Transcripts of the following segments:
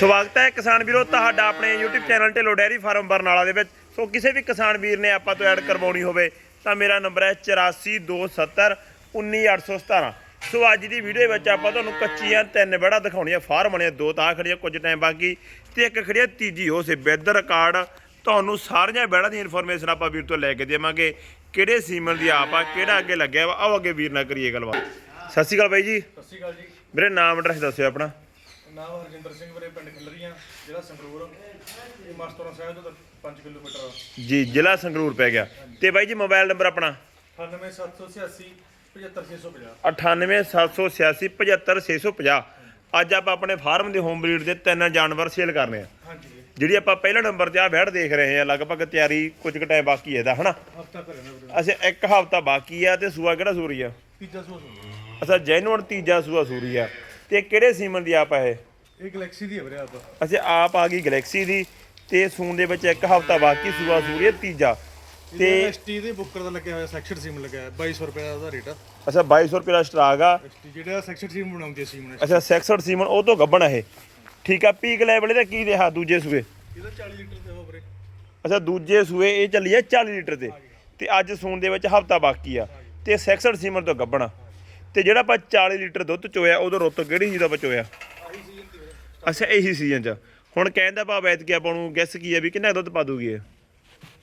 ਸਵਾਗਤ ਹੈ ਕਿਸਾਨ ਵੀਰੋ ਤੁਹਾਡਾ ਆਪਣੇ YouTube channel Dhillon dairy farm Barnala ਦੇ ਵਿੱਚ। ਸੋ ਕਿਸੇ ਵੀ ਕਿਸਾਨ ਵੀਰ ਨੇ ਆਪਾਂ ਤੋਂ ਐਡ ਕਰਵਾਉਣੀ ਹੋਵੇ ਤਾਂ ਮੇਰਾ ਨੰਬਰ ਹੈ 8427 19817 ਸੋ ਅੱਜ ਦੀ ਵੀਡੀਓ ਵਿੱਚ ਆਪਾਂ ਤੁਹਾਨੂੰ ਕੱਚੀਆਂ ਤਿੰਨ ਬੜਾ ਦਿਖਾਉਣੀਆਂ ਫਾਰਮ ਨੇ ਦੋ ਤਾਂ ਖੜੀਆਂ ਕੁਝ ਟਾਈਮ ਬਾਕੀ ਤੇ ਇੱਕ ਖੜੀ ਹੈ ਤੀਜੀ ਉਹ ਸੇ ਬਿੱਧ ਰਿਕਾਰਡ ਤੁਹਾਨੂੰ ਸਾਰੀਆਂ ਬੈੜਾਂ ਦੀ ਇਨਫੋਰਮੇਸ਼ਨ ਆਪਾਂ ਵੀਰ ਤੋਂ ਲੈ ਕੇ ਦੇਵਾਂਗੇ। ਕਿਹੜੇ ਸੀਮਨ ਦੀ ਆਪ ਆ ਕਿਹੜਾ ਅੱਗੇ ਲੱਗਿਆ ਵਾ ਆਓ ਅੱਗੇ ਵੀਰ ਨਾਲ ਕਰੀਏ ਗੱਲਬਾਤ। ਸਤਿ ਸ਼੍ਰੀ ਅਕਾਲ ਬਾਈ ਜੀ। ਸਤਿ ਸ਼੍ਰੀ ਅਕਾਲ ਜੀ। ਵੀਰੇ ਨਾਮ ਐਡਰੈਸ ਦੱਸਿਓ ਆਪਣਾ। ਨਾਮ ਹਰਜਿੰਦਰ ਸਿੰਘ ਵੀਰੇ ਪਿੰਡ ਖਿਲਰੀਆਂ ਜ਼ਿਲ੍ਹਾ ਸੰਗਰੂਰ। ਇਹ ਮਾਸਟਰਾਂ ਸਾਹਿਬ ਤੋਂ 5 ਕਿਲੋਮੀਟਰ ਆ। ਜੀ ਜ਼ਿਲ੍ਹਾ ਸੰਗਰੂਰ ਪੈ ਗਿਆ। ਤੇ ਬਾਈ ਜੀ ਮੋਬਾਈਲ ਨੰਬਰ ਆਪਣਾ? 98786 75650 98786 75650 ਅੱਜ ਆਪਾਂ ਆਪਣੇ ਫਾਰਮ ਦੇ ਹੋਮ ਬਰੀਡ ਦੇ ਤਿੰਨ ਜਾਨਵਰ ਸੇਲ ਕਰਨੇ ਆ। ਹਾਂਜੀ। ਜਿਹੜੀ ਆਪਾਂ ਪਹਿਲਾ ਨੰਬਰ ਤੇ ਆ ਵੈੜ ਦੇਖ ਰਹੇ ਆ ਲਗਭਗ ਤਿਆਰੀ ਕੁਝ ਕੁ ਟਾਈਮ ਬਾਕੀ ਹੈ ਇਹਦਾ ਹਨਾ? ਹਫਤਾ ਅਸੀਂ ਇੱਕ ਹਫ਼ਤਾ ਬਾਕੀ ਆ ਤੇ ਸੂਆ ਕਿਹੜਾ ਸੂਰੀ ਆ? ਤੀਜਾ ਸੂਆ ਸੂਆ ਅੱਛਾ ਜੈਨੂਅਨ ਤੀਜਾ ਸੂਆ ਸੂਰੀ ਆ। ਤੇ ਕਿਹੜੇ ਸੀਮਨ ਦੀ ਆਪ ਆ ਇਹ? ਇਹ ਗੈਲੈਕਸੀ ਦੀ ਹੈ ਵੀਰੇ ਆਪ। ਅਸੀਂ ਆਪ ਆ ਗਈ ਗੈਲੈਕਸੀ ਦੀ ਤੇ ਸੂਨ ਦੇ ਵਿੱਚ ਇੱਕ ਹਫ਼ਤਾ ਬਾਕੀ ਸੂਆ ਸੂਰੀ ਆ ਤੀਜਾ। ਤੇ ਤੇ ਐਸਟੀ ਦੇ ਬੁੱਕਰ ਦਾ ਲੱਗਿਆ ਹੋਇਆ ਸੈਕਸ਼ਨ ਸੀਮ ਲੱਗਿਆ ਹੋਇਆ 2200 ਰੁਪਏ ਦਾ ਉਹਦਾ ਰੇਟ ਆ। ਅੱਛਾ 2200 ਰੁਪਏ ਦਾ ਸਟਾਕ ਆ। ਐਸਟੀ ਜਿਹੜਾ ਸੈਕਸ਼ਨ ਸੀਮ ਬਣਾਉਂਦੀ ਹੈ ਸੀਮ ਅੱਛਾ 66 ਸੀਮਨ ਉਹ ਤੋਂ ਗੱਬਣ ਇਹ। ਠੀਕ ਆ ਪੀਕ ਲੈਵਲ ਇਹਦਾ ਕੀ ਰਿਹਾ ਦੂਜੇ ਸੂਏ? ਇਹਦਾ 40 ਲੀਟਰ ਦੇ ਹੋ ਵੀਰੇ। ਅੱਛਾ ਦੂਜੇ ਸੂਏ ਇਹ ਚੱਲੀ ਆ 40 ਲੀਟਰ ਤੇ। ਤੇ ਅੱਜ ਸੂਣ ਦੇ ਵਿੱਚ ਹਫਤਾ ਬਾਕੀ ਆ। ਤੇ 66 ਸੀਮਨ ਤੋਂ ਗੱਬਣਾ ਤੇ ਜਿਹੜਾ ਆਪਾਂ 40 ਲੀਟਰ ਦੁੱਧ ਚੋਇਆ ਉਦੋਂ ਰੁੱਤ ਕਿਹੜੀ ਚੀਜ਼ ਦਾ ਬਚੋਇਆ ਦੀ ਅੱਛਾ ਇਹੀ ਸੀਜ਼ਨ ਚ। ਹੁਣ ਕਹਿੰਦਾ ਭਾਵ ਐਤ ਕਿ ਆਪਾਂ ਨੂੰ ਗੈਸ ਕੀ ਆ ਵੀ ਕਿੰਨਾ ਦੁੱਧ ਪਾ ਦੂਗੀ ਇਹ?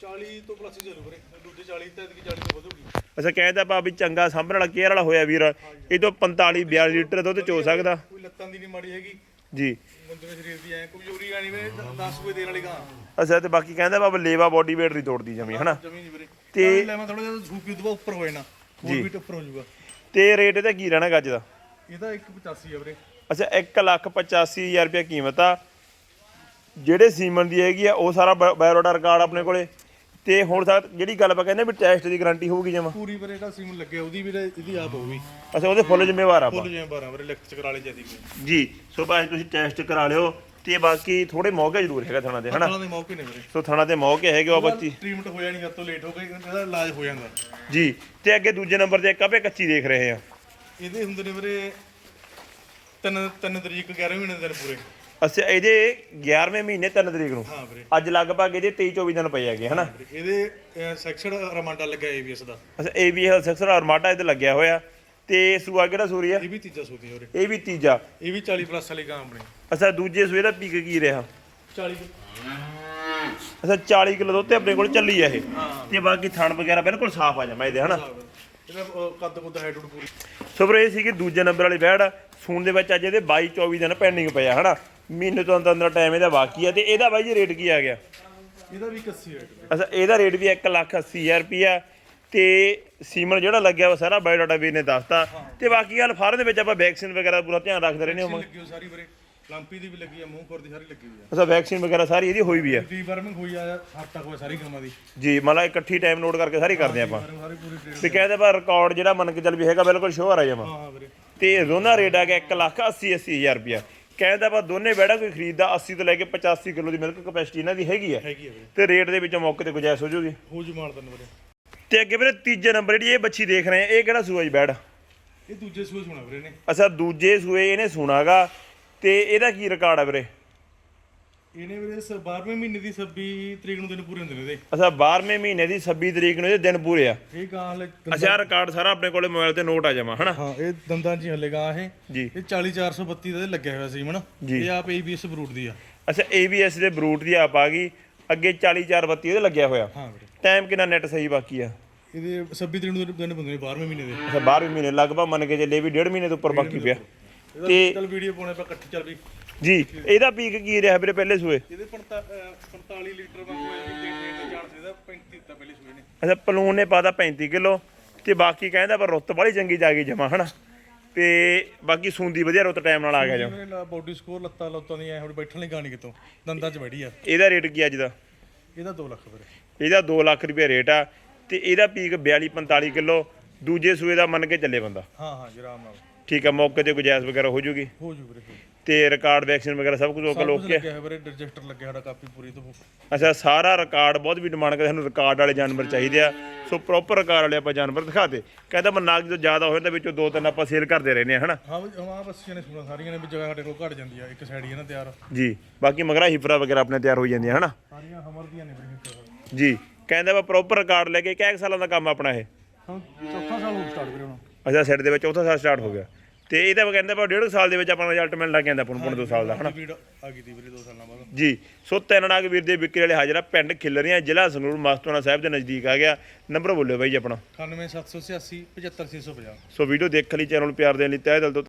40 ਤੋਂ ਪਲੱਸ ਹੀ ਚੱਲੂ ਵੀਰੇ। ਦੂਜੇ 40 ਤੇ ਐਤਕੀ 40 ਤੋਂ ਵਧੂਗੀ। ਅੱਛਾ ਕਹਿੰਦਾ ਭਾਵ ਵੀ ਚੰਗਾ ਸਾਂਭਣ ਵਾਲਾ ਕੇਅਰ ਵਾਲਾ ਹੋਇਆ ਵੀਰ। ਇਹ ਤੋਂ 45 42 ਲੀਟਰ ਦੁੱਧ ਚੋ ਸਕਦਾ। ਕੋਈ ਲੱਤਾਂ ਦੀ ਨਹੀਂ ਮਾੜੀ ਹੈਗੀ। ਜੀ। ਬੰਦੇ ਦੇ ਸਰੀਰ ਦੀ ਐ ਕੋਈ ਜ਼ਰੂਰੀ ਆ ਨਹੀਂ ਵੀਰੇ 10 ਕੋਈ ਦੇਣ ਵਾਲੀ ਗਾਂ। ਅੱਛਾ ਤੇ ਬਾਕੀ ਕਹਿੰਦਾ ਭਾਵ ਲੇਵਾ ਬੋਡੀ weight ਨਹੀਂ ਤੋੜਦੀ ਜਮੀ ਹਨਾ? ਜਮੀ ਨਹੀਂ ਵੀਰੇ। ਤੇ- ਤੇ ਲੈ ਮੈਂ ਥੋੜਾ ਜਿਹਾ ਸੂਪੀ ਉੱਪਰ ਹੋਏ ਨਾ ਹੋਰ ਜੀ। ਵੀ ਉੱਪਰ ਹੋ ਜਾਊਗਾ। ਤੇ ਰੇਟ ਇਹਦਾ ਕੀ ਰਹਿਣਾ ਗੱਜ ਦਾ? ਇਹਦਾ 185 ਆ ਵੀਰੇ। ਅੱਛਾ 1 ਲੱਖ 85000 ਰੁਪਏ ਕੀਮਤ ਆ। ਜਿਹੜੇ ਸੀਮਨ ਦੀ ਹੈਗੀ ਆ ਉਹ ਸਾਰਾ ਬਾਇਓਡਾਟਾ ਰਿਕਾਰਡ ਆਪਣੇ ਕੋਲੇ। ਤੇ ਹੁਣ ਸਾ ਜਿਹੜੀ ਗੱਲ ਆਪਾਂ ਕਹਿੰਦੇ ਵੀ ਟੈਸਟ ਦੀ ਗਾਰੰਟੀ ਹੋਊਗੀ ਜਮਾ। ਪੂਰੀ ਵੀਰੇ ਜਿਹੜਾ ਸੀਮਨ ਲੱਗਿਆ ਉਹਦੀ ਵੀਰੇ ਇਹਦੀ ਆਪ ਹੋਊਗੀ। ਅੱਛਾ ਉਹਦੇ ਫੁੱਲ ਜ਼ਿੰਮੇਵਾਰ ਆਪਾਂ। ਫੁੱਲ ਜਿਵੇਂ 12 ਵੀਰੇ ਲਿਖਤ ਚ ਕਰਾ ਲਈ ਜਾਂਦੀ। ਜੀ ਸੋ ਭਾਈ ਤੁਸੀਂ ਟੈਸਟ ਕਰਾ ਲਿਓ। ਤੇ ਬਾਕੀ ਥੋੜੇ ਮੌਕੇ ਜ਼ਰੂਰ ਹੈਗਾ ਥਾਣਾ ਹਨਾ? ਉਹਨਾਂ ਦੇ ਮੌਕੇ ਨੇ ਵੀਰੇ। ਸੋ ਥਾਣਾ ਤੇ ਮੌਕੇ ਹੈਗੇ ਉਹ ਬੱਚੀ ਟ੍ਰੀਟਮੈਂਟ ਹੋ ਜਾਣੀ ਤੋਂ ਲੇਟ ਹੋ ਗਈ ਇਹਦਾ ਇਲਾਜ ਹੋ ਜਾਂਦਾ। ਜੀ ਤੇ ਅੱਗੇ ਦੂਜੇ ਨੰਬਰ ਤੇ ਇੱਕ ਆਪੇ ਕੱਚੀ ਦੇਖ ਰਹੇ ਆ ਇਹਦੇ ਹੁੰਦੇ ਨੇ ਵੀਰੇ ਤਿੰਨ ਤਿੰਨ ਤਰੀਕ 11 ਮਹੀਨੇ ਦੇ ਦਿਨ ਪੂਰੇ। ਅੱਛਾ ਇਹਦੇ 11ਵੇਂ ਮਹੀਨੇ 3 ਤਰੀਕ ਨੂੰ? ਹਾਂ ਵੀਰੇ। ਅੱਜ ਲਗਭਗ ਇਹਦੇ 23 24 ਦਿਨ ਪਏ ਹੈਗੇ ਹਨਾ? ਇਹਦੇ ਸੈਕਸ਼ਨ ਰਮਾਂਡਾ ਲੱਗਿਆ ਏਬੀਐਸ ਦਾ। ਅੱਛਾ ਏਬੀਐਲ ਸੈਕਸਰ ਆਰਮਾਟਾ ਇਹਦੇ ਲੱਗਿਆ ਹੋਇਆ। ਤੇ ਸੂਆ ਕਿਹੜਾ ਸੂਰੀ ਆ? ਇਹ ਵੀ ਤੀਜਾ ਸੂਤੀ ਵੀਰੇ। ਇਹ ਵੀ ਤੀਜਾ। ਇਹ ਵੀ 40 ਪਲੱਸ ਵਾਲੀ ਗਾਂ ਆਪਣੀ। ਅੱਛਾ ਦੂਜੇ ਸੂਏ ਦਾ ਪੀਕ ਕੀ ਰਿਹਾ? 40 ਅੱਛਾ 40 ਕਿਲੋ ਦੁੱਧ ਤੇ ਆਪਣੇ ਕੋਲ ਚੱਲੀ ਆ ਇਹ। ਤੇ ਬਾਕੀ ਥਣ ਵਗੈਰਾ ਬਿਲਕੁਲ ਸਾਫ਼ ਆ ਜਾਮਾ ਇਹਦੇ ਹਨਾ? ਇਹਦਾ ਅਹ, ਕੱਦ ਕੁੱਦ ਹਾਈਟ ਹੂਟ ਪੂਰੀ। ਸੋ ਵੀਰੇ ਇਹ ਸੀਗੀ ਦੂਜੇ ਨੰਬਰ ਵਾਲੀ ਬੈੜ। ਸੂਣ ਦੇ ਵਿੱਚ ਅੱਜ ਇਹਦੇ 22 24 ਦਿਨ ਪੈਂਡਿੰਗ ਪਿਆ ਹਨਾ? ਮਹੀਨੇ ਤੋਂ ਅੰਦਰ ਅੰਦਰ ਟਾਈਮ ਇਹਦਾ ਬਾਕੀ ਆ। ਤੇ ਇਹਦਾ ਬਾਈ ਜੀ ਰੇਟ ਕੀ ਆ ਗਿਆ? ਇਹਦਾ ਵੀ 81 ਹਾਈਟ ਅੱਛਾ ਇਹਦਾ ਰੇਟ ਵੀ 1 ਲੱਖ 80000 ਰੁਪਿਆ ਤੇ ਸੀਮਨ ਜਿਹੜਾ ਲੱਗਿਆ ਵਾ ਸਾਰਾ ਬਾਇਓਡਾਟਾ ਵੀਰ ਨੇ ਦੱਸਤਾ। ਤੇ ਬਾਕੀ ਗੱਲ ਫਾਰਮ ਦੇ ਵਿੱਚ ਆਪਾਂ ਵੈਕਸੀਨ ਵਗੈਰਾ ਪੂਰਾ ਧਿਆਨ ਰੱਖਦੇ ਰਹਿੰਦੇ ਹਾਂ। ਸਾਰੀ ਵੀਰੇ। ਲੰਪੀ ਦੀ ਵੀ ਲੱਗੀ ਆ ਮੂੰਹ ਖੁਰ ਦੀ ਸਾਰੀ ਲੱਗੀ ਹੋਈ ਆ। ਅੱਛਾ ਵੈਕਸੀਨ ਵਗੈਰਾ ਸਾਰੀ ਇਹਦੀ ਹੋਈ ਵੀ ਆ? ਡੀਵਰਮਿੰਗ ਹੋਈ ਆ ਹੱਦ ਤੱਕ ਹੋਇਆ ਸਾਰੀ ਗਾਵਾਂ ਦੀ। ਜੀ ਮਤਲਬ ਇਕੱਠੀ ਟਾਈਮ ਨੋਟ ਕਰਕੇ ਸਾਰੀ ਕਰਦੇ ਆਪਾਂ। ਸਾਰੀ ਪੂਰੀ ਤੇ ਕਹਿੰਦੇ ਪਰ ਰਿਕਾਰਡ ਜਿਹੜਾ ਮੰਨ ਕੇ ਚੱਲ ਵੀ ਹੈਗਾ ਬਿਲਕੁਲ ਸ਼ੋਰ ਆ ਜਾਵਾਂ ਹਾਂ ਹਾਂ ਵੀਰੇ। ਤੇ ਦੋਨਾਂ ਰੇਟ ਆ ਗਿਆ 1 ਲੱਖ 80 80000 ਰੁਪਿਆ ਕਹਿੰਦਾ ਆਪਾਂ ਦੋਨੇ ਬੈੜਾ ਕੋਈ ਖਰੀਦਦਾ 80 ਤੋਂ ਲੈ ਕੇ 85 ਕਿਲੋ ਦੀ ਮਿਲਕ ਕਪੈਸਿਟੀ ਇਹਨਾਂ ਦੀ ਹੈਗੀ ਆ। ਹੈਗੀ ਆ ਵੀਰੇ। ਤੇ ਰੇਟ ਦੇ ਵਿੱਚੋਂ ਮੌਕੇ ਤੇ ਗੁਜਾਇਸ਼ ਹੋ ਜੂਗੀ। ਹੋ ਜੂ ਮਾਰ ਦਿੰਦੇ ਵੀਰੇ। ਤੇ ਅੱਗੇ ਵੀਰੇ ਤੀਜੇ ਨੰਬਰ ਜਿਹੜੀ ਇਹ ਬੱਚੀ ਦੇਖ ਰਹੇ ਆ ਇਹ ਕਿਹੜਾ ਸੂਆ ਜੀ ਬੈੜ ਇਹ ਦੂਜੇ ਸੂਏ ਸੁਣਾ ਵੀਰੇ ਨੇ ਅੱਛਾ ਦੂਜੇ ਸੂਏ ਇਹਨੇ ਸੁਣਾਗਾ। ਤੇ ਇਹਦਾ ਕੀ ਰਿਕਾਰਡ ਆ ਵੀਰੇ? ਇਹਨੇ ਵੀਰੇ 12ਵੇਂ ਮਹੀਨੇ ਦੀ 26 ਤਰੀਕ ਨੂੰ ਦਿਨ ਪੂਰੇ ਹੁੰਦੇ ਨੇ ਇਹਦੇ। ਅੱਛਾ 12ਵੇਂ ਮਹੀਨੇ ਦੀ 26 ਤਰੀਕ ਨੂੰ ਇਹ ਦਿਨ ਪੂਰੇ ਆ। ਇਹ ਗਾਂ ਹਲੇ ਅੱਛਾ ਆਹ ਰਿਕਾਰਡ ਸਾਰਾ ਆਪਣੇ ਕੋਲੇ ਮੋਬਾਈਲ ਤੇ ਨੋਟ ਆ ਜਾਵਾਂ ਹਨਾ? ਹਾਂ ਇਹ ਦੰਦਾਂ 'ਚ ਹੀ ਹਲੇ ਗਾਂ ਇਹ। ਜੀ। ਇਹ 40432 ਦਾ ਇਹਦੇ ਲੱਗਿਆ ਹੋਇਆ ਸੀ ਮਨ ਜੀ। ਇਹ ਆਪ ABS ਬਰੂਟ ਦੀ ਆ। ਅੱਛਾ ABS ਦੇ ਬਰੂਟ ਦੀ ਆਪ ਆ ਗਈ ਅੱਗੇ 40432 ਇਹਦੇ ਲੱਗਿਆ ਹੋਇਆ। ਹਾਂ ਵੀਰੇ। ਟਾਈਮ ਕਿੰਨਾ ਨੈਟ ਸਹੀ ਬਾਕੀ ਆ? ਇਹਦੇ 26 ਤਰੀਕ ਨੂੰ ਦਿਨ- ਦਿਨ ਬੰਦੇ ਨੇ 12ਵੇਂ ਮਹੀਨੇ ਦੇ। ਅੱਛਾ 12ਵੇਂ ਮਹੀਨੇ ਲਗਭਗ ਮੰਨ ਕੇ ਚੱਲੇ ਵੀ ਡੇਢ ਮਹੀਨੇ ਤੋਂ ਉੱਪਰ ਬਾਕੀ ਪਿਆ। ਇਹਦਾ ਤੇ- ਚੱਲ ਵੀਡੀਓ ਪਾਉਣੇ ਆਪਾਂ ਇਕੱਠੀ ਚੱਲ ਵੀ ਜੀ ਇਹਦਾ ਪੀਕ ਕੀ ਰਿਹਾ ਵੀਰੇ ਪਹਿਲੇ ਸੂਏ? ਇਹਦੇ 45 ਲੀਟਰ ਵਾਂਗੂ ਵੀ ਦੇਣ ਦੇ ਚਾਂਸ ਇਹਦਾ 35 ਦਿੱਤਾ ਪਹਿਲੇ ਸੂਏ ਨੇ। ਅੱਛਾ ਪਲੂਨ ਨੇ ਪਾਤਾ 35 ਕਿਲੋ ਤੇ ਬਾਕੀ ਕਹਿੰਦਾ ਪਰ ਰੁੱਤ ਬੜੀ ਚੰਗੀ ਜਾ ਗਈ ਜਮਾ ਹਨਾ? ਤੇ ਬਾਕੀ ਸੂੰਦੀ ਵਧੀਆ ਰੁੱਤ ਟਾਈਮ ਨਾਲ ਆ ਗਿਆ ਜੋ ਬੋਡੀ ਸਕੋਰ ਲੱਤਾਂ ਲੱਤਾਂ ਦੀ ਐ ਹੁਣ ਬੈਠਣ ਲਈ ਗਾਣੀ ਕਿਤੋਂ? ਦੰਦਾਂ 'ਚ ਬੈਠੀ ਆ। ਇਹਦਾ ਰੇਟ ਕੀ ਅੱਜ ਦਾ? ਇਹਦਾ 2 ਲੱਖ ਵੀਰੇ। ਇਹਦਾ 2 ਲੱਖ ਰੁਪਏ ਰੇਟ ਆ ਤੇ ਇਹਦਾ ਪੀਕ 42 45 ਕਿਲੋ ਦੂਜੇ ਸੂਏ ਦਾ ਮੰਨ ਕੇ ਚੱਲੇ ਬੰਦਾ। ਹਾਂ ਹਾਂ ਜੀ ਆਰਾਮ ਨਾਲ। ਠੀਕ ਆ ਮੌਕੇ ਤੇ ਗੁਜਾਇਸ਼ ਵਗੈਰਾ ਹੋ ਜੂਗੀ? ਹੋ ਜੂ ਵੀਰੇ ਹੋ। ਤੇ ਰਿਕਾਰਡ ਵੈਕਸੀਨ ਵਗੈਰਾ ਸਭ ਕੁਝ ਓਕੇ ਸਭ ਕੁਝ ਲੱਗਿਆ ਹੈ ਵੀਰੇ ਰਜਿਸਟਰ ਲੱਗਿਆ ਸਾਡਾ ਕਾਪੀ ਪੂਰੀ ਤੋਂ। ਅੱਛਾ ਸਾਰਾ ਰਿਕਾਰਡ ਬਹੁਤ ਵੀ ਡਿਮਾਂਡ ਕਰਦੇ ਸਾਨੂੰ ਰਿਕਾਰਡ ਵਾਲੇ ਜਾਨਵਰ ਚਾਹੀਦੇ ਆ। ਸੋ ਪ੍ਰੋਪਰ ਰਿਕਾਰਡ ਵਾਲੇ ਆਪਾਂ ਜਾਨਵਰ ਦਿਖਾਤੇ। ਕਹਿੰਦਾ ਮੈਂ ਨਾਗ ਜਦੋਂ ਜ਼ਿਆਦਾ ਹੋਏ ਤਾਂ ਵਿੱਚੋਂ ਦੋ ਤਿੰਨ ਆਪਾਂ ਸੇਲ ਕਰਦੇ ਰਹਿੰਦੇ ਆ ਹਨਾ? ਹਾਂ ਵੀ ਹਾਂ ਬੱਸੀਆਂ ਨੇ ਸੁਣਾ ਸਾਰੀਆਂ ਨੇ ਵੀ ਜਗ੍ਹਾ ਸਾਡੇ ਕੋਲ ਘਟ ਜਾਂਦੀ ਆ ਇੱਕ ਸਾਈਡ ਹੀ ਹੈ ਨਾ ਤਿਆਰ। ਜੀ ਬਾਕੀ ਮਗਰਾ ਹਿਫਰਾ ਵਗੈਰਾ ਆਪਣੇ ਤਿਆਰ ਹੋਈ ਜਾਂਦੀਆਂ ਹਨਾ? ਸਾਰੀਆਂ ਹਮਰ ਦੀਆਂ ਨੇ ਵੀਰੇ ਜੀ ਕਹਿੰਦਾ ਵਾ ਪ੍ਰੋਪਰ ਰਿਕਾਰਡ ਲੈ ਕੇ ਕਿੰਨੇ ਸਾਲਾਂ ਦਾ ਕੰਮ ਆਪਣਾ ਇਹ? ਹੁਣ ਚੌਥਾ ਸਾਲ ਹੋ ਸਟਾਰਟ ਵੀਰੇ ਹੁਣ। ਅੱਛਾ ਸੈਟ ਦੇ ਵਿੱਚ ਚੌਥਾ ਸਾਲ ਸਟਾਰਟ ਹੋ ਗਿਆ। ਤੇ ਇਹਦਾ ਵਾ ਕਹਿੰਦਾ ਵਾ ਡੇਢ ਸਾਲ ਦੇ ਵਿੱਚ ਆਪਾਂ ਨੂੰ ਰਿਜ਼ਲਟ ਮਿਲਣ ਲੱਗ ਜਾਂਦਾ ਪੁਣ ਪੁਣ ਦੋ ਸਾਲ ਦਾ ਹਨਾ? ਆ ਗਈ ਤੀ ਵੀਰੇ 2 ਸਾਲਾਂ ਬਾਅਦ। ਜੀ ਸੋ ਤਿੰਨ ਨਾਗ ਵੀਰ ਦੇ ਵਿਕਰੀ ਵਾਲੇ ਹਾਜ਼ਰ ਆ ਪਿੰਡ ਖਿਲਰੀਆਂ ਜ਼ਿਲ੍ਹਾ ਸੰਗਰੂਰ ਮਸਤੋਨਾ ਸਾਹਿਬ ਦੇ ਨਜ਼ਦੀਕ ਆ ਗਿਆ। ਨੰਬਰ ਬੋਲਿਓ ਬਾਈ ਜੀ ਆਪਣਾ। 98786 75650 ਸੋ ਵੀਡੀਓ ਦੇਖ ਲਈ ਚੈਨਲ ਨੂੰ ਪਿਆਰ ਦੇਣ ਲਈ ਤਹਿ ਦਿਲ ਤੋਂ